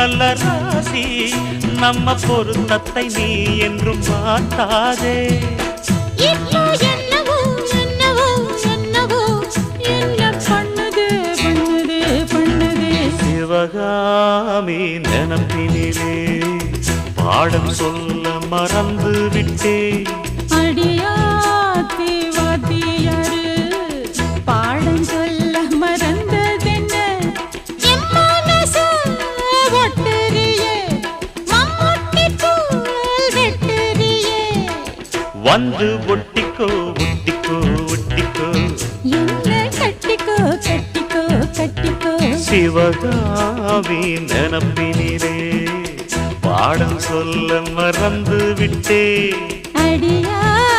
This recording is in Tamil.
நல்ல ராசி. நம்ம பொருத்தத்தை நீ என்றும் மாட்டாதே சிவகாமி நினப்பினிலே. பாடம் சொல்ல மறந்து விட்டேன் அடியாத்தி வந்து ஒட்டிக்கோ ஒட்டிக்கோ ஒட்டிக்கோ. என்ன கட்டிக்கோ கட்டிக்கோ கட்டிக்கோ. சிவகாமி நினப்பினிலே பாடம் சொல்ல மறந்து விட்டேன் அடியா